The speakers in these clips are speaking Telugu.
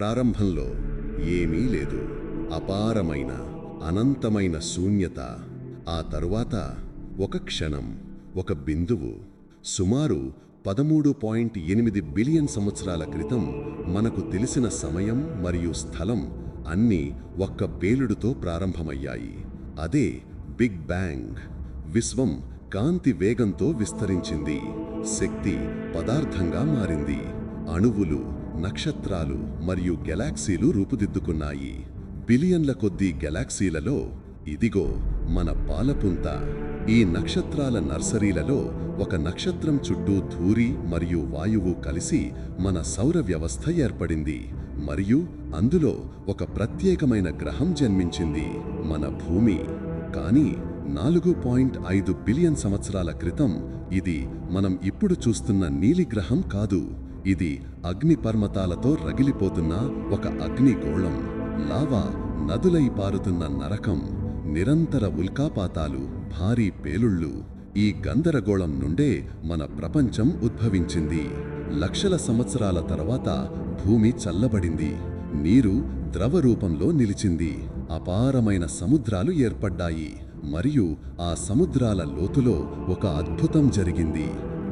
ప్రారంభంలో ఏమీ లేదు. అపారమైన అనంతమైన శూన్యత. ఆ తరువాత ఒక క్షణం ఒక బిందువు సుమారు పదమూడు పాయింట్ ఎనిమిది బిలియన్ సంవత్సరాల క్రితం మనకు తెలిసిన సమయం మరియు స్థలం అన్నీ ఒక్క పేలుడుతో ప్రారంభమయ్యాయి. అదే బిగ్ బ్యాంగ్. విశ్వం కాంతి వేగంతో విస్తరించింది. శక్తి పదార్థంగా మారింది. అణువులు నక్షత్రాలు మరియు గెలాక్సీలు రూపుదిద్దుకున్నాయి. బిలియన్ల కొద్దీ గెలాక్సీలలో ఇదిగో మన పాలపుంత. ఈ నక్షత్రాల నర్సరీలలో ఒక నక్షత్రం చుట్టూ ధూరి మరియు వాయువు కలిసి మన సౌర వ్యవస్థ ఏర్పడింది. మరియు అందులో ఒక ప్రత్యేకమైన గ్రహం జన్మించింది మన భూమి. కానీ నాలుగు పాయింట్ ఐదు బిలియన్ సంవత్సరాల క్రితం ఇది మనం ఇప్పుడు చూస్తున్న నీలి గ్రహం కాదు. ఇది అగ్నిపర్వతాలతో రగిలిపోతున్న ఒక అగ్నిగోళం. లావా నదులై పారుతున్న నరకం నిరంతర ఉల్కాపాతాలు భారీ పేలుళ్ళు. ఈ గందరగోళం నుండే మన ప్రపంచం ఉద్భవించింది. లక్షల సంవత్సరాల తర్వాత భూమి చల్లబడింది. నీరు ద్రవ రూపంలో నిలిచింది. అపారమైన సముద్రాలు ఏర్పడ్డాయి. మరియు ఆ సముద్రాల లోతులో ఒక అద్భుతం జరిగింది.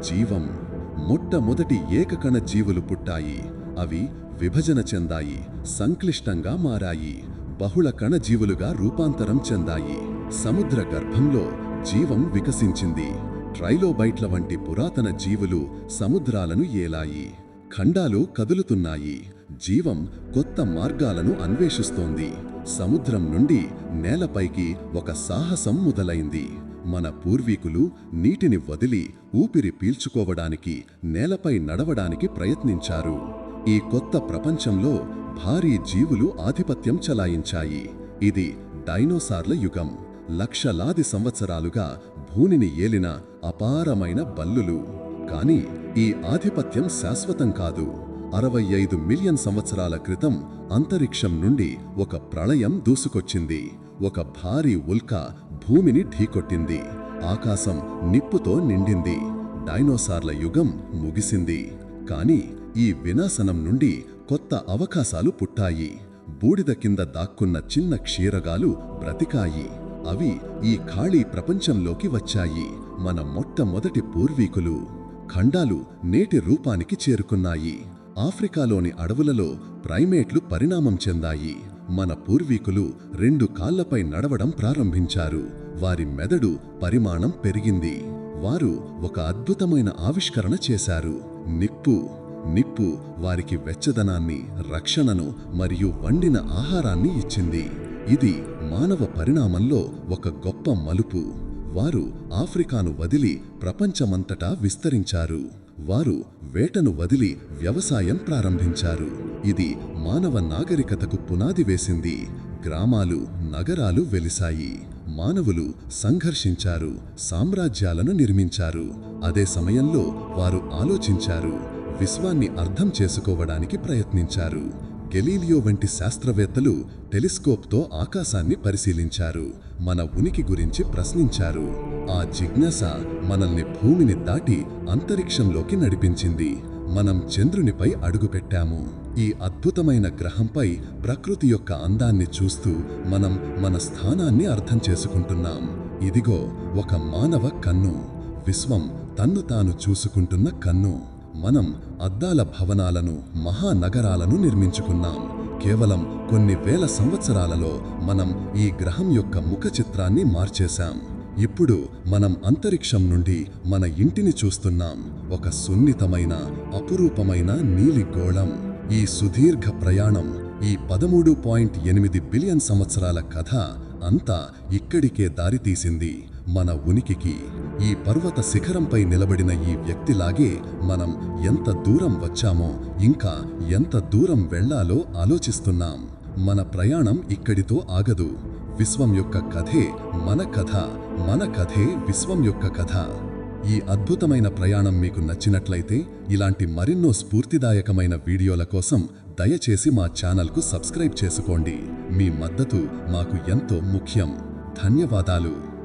జీవం మొట్టమొదటి ఏకకణ జీవులు పుట్టాయి. అవి విభజన చెందాయి సంక్లిష్టంగా మారాయి. బహుళ కణజీవులుగా రూపాంతరం చెందాయి. సముద్ర గర్భంలో జీవం వికసించింది. ట్రైలోబైట్ల వంటి పురాతన జీవులు సముద్రాలను ఏలాయి. ఖండాలు కదులుతున్నాయి. జీవం కొత్త మార్గాలను అన్వేషిస్తోంది. సముద్రం నుండి నేలపైకి ఒక సాహసం మొదలైంది. మన పూర్వీకులు నీటిని వదిలి ఊపిరి పీల్చుకోవడానికి నేలపై నడవడానికి ప్రయత్నించారు. ఈ కొత్త ప్రపంచంలో భారీ జీవులు ఆధిపత్యం చలాయించాయి. ఇది డైనోసార్ల యుగం. లక్షలాది సంవత్సరాలుగా భూమిని ఏలిన అపారమైన బల్లులు. కాని ఈ ఆధిపత్యం శాశ్వతం కాదు. అరవై ఐదు మిలియన్ సంవత్సరాల క్రితం అంతరిక్షం నుండి ఒక ప్రళయం దూసుకొచ్చింది. ఒక భారీ ఉల్క భూమిని ఢీకొట్టింది. ఆకాశం నిప్పుతో నిండింది. డైనోసార్ల యుగం ముగిసింది. కాని ఈ వినాశనం నుండి కొత్త అవకాశాలు పుట్టాయి. బూడిద కింద దాక్కున్న చిన్న క్షీరగాలు బ్రతికాయి. అవి ఈ ఖాళీ ప్రపంచంలోకి వచ్చాయి. మన మొట్టమొదటి పూర్వీకులు. ఖండాలు నేటి రూపానికి చేరుకున్నాయి. ఆఫ్రికాలోని అడవులలో ప్రైమేట్లు పరిణామం చెందాయి. మన పూర్వీకులు రెండు కాళ్ళపై నడవడం ప్రారంభించారు. వారి మెదడు పరిమాణం పెరిగింది. వారు ఒక అద్భుతమైన ఆవిష్కరణ చేశారు. నిప్పు. నిప్పు వారికి వెచ్చదనాన్ని రక్షణను మరియు వండిన ఆహారాన్ని ఇచ్చింది. ఇది మానవ పరిణామంలో ఒక గొప్ప మలుపు. వారు ఆఫ్రికాను వదిలి ప్రపంచమంతటా విస్తరించారు. వారు వేటను వదిలి వ్యవసాయం ప్రారంభించారు. ఇది మానవ నాగరికతకు పునాది వేసింది. గ్రామాలు నగరాలు వెలిశాయి. మానవులు సంఘర్షించారు సామ్రాజ్యాలను నిర్మించారు. అదే సమయంలో వారు ఆలోచించారు విశ్వాన్ని అర్థం చేసుకోవడానికి ప్రయత్నించారు. గెలీలియో వంటి శాస్త్రవేత్తలు టెలిస్కోప్తో ఆకాశాన్ని పరిశీలించారు. మన ఉనికి గురించి ప్రశ్నించారు. ఆ జిజ్ఞాస మనల్ని భూమిని దాటి అంతరిక్షంలోకి నడిపించింది. మనం చంద్రునిపై అడుగుపెట్టాము. ఈ అద్భుతమైన గ్రహంపై ప్రకృతి యొక్క అందాన్ని చూస్తూ మనం మన స్థానాన్ని అర్థం చేసుకుంటున్నాం. ఇదిగో ఒక మానవ కన్ను. విశ్వం తన్ను తాను చూసుకుంటున్న కన్ను. మనం అద్దాల భవనాలను మహానగరాలను నిర్మించుకున్నాం. కేవలం కొన్ని వేల సంవత్సరాలలో మనం ఈ గ్రహం యొక్క ముఖ చిత్రాన్ని మార్చేశాం. ఇప్పుడు మనం అంతరిక్షం నుండి మన ఇంటిని చూస్తున్నాం. ఒక సున్నితమైన అపురూపమైన నీలి గోళం. ఈ సుదీర్ఘ ప్రయాణం ఈ పదమూడు పాయింట్ ఎనిమిది బిలియన్ సంవత్సరాల కథ అంతా ఇక్కడికే దారితీసింది. మన ఉనికికి ఈ పర్వత శిఖరంపై నిలబడిన ఈ వ్యక్తిలాగే మనం ఎంత దూరం వచ్చామో ఇంకా ఎంత దూరం వెళ్ళాలో ఆలోచిస్తున్నాం. మన ప్రయాణం ఇక్కడితో ఆగదు. విశ్వం యొక్క కథే మన కథ మన కథే విశ్వం యొక్క కథ. ఈ అద్భుతమైన ప్రయాణం మీకు నచ్చినట్లయితే ఇలాంటి మరెన్నో స్ఫూర్తిదాయకమైన వీడియోల కోసం దయచేసి మా ఛానల్కు సబ్స్క్రైబ్ చేసుకోండి. మీ మద్దతు మాకు ఎంతో ముఖ్యం. ధన్యవాదాలు.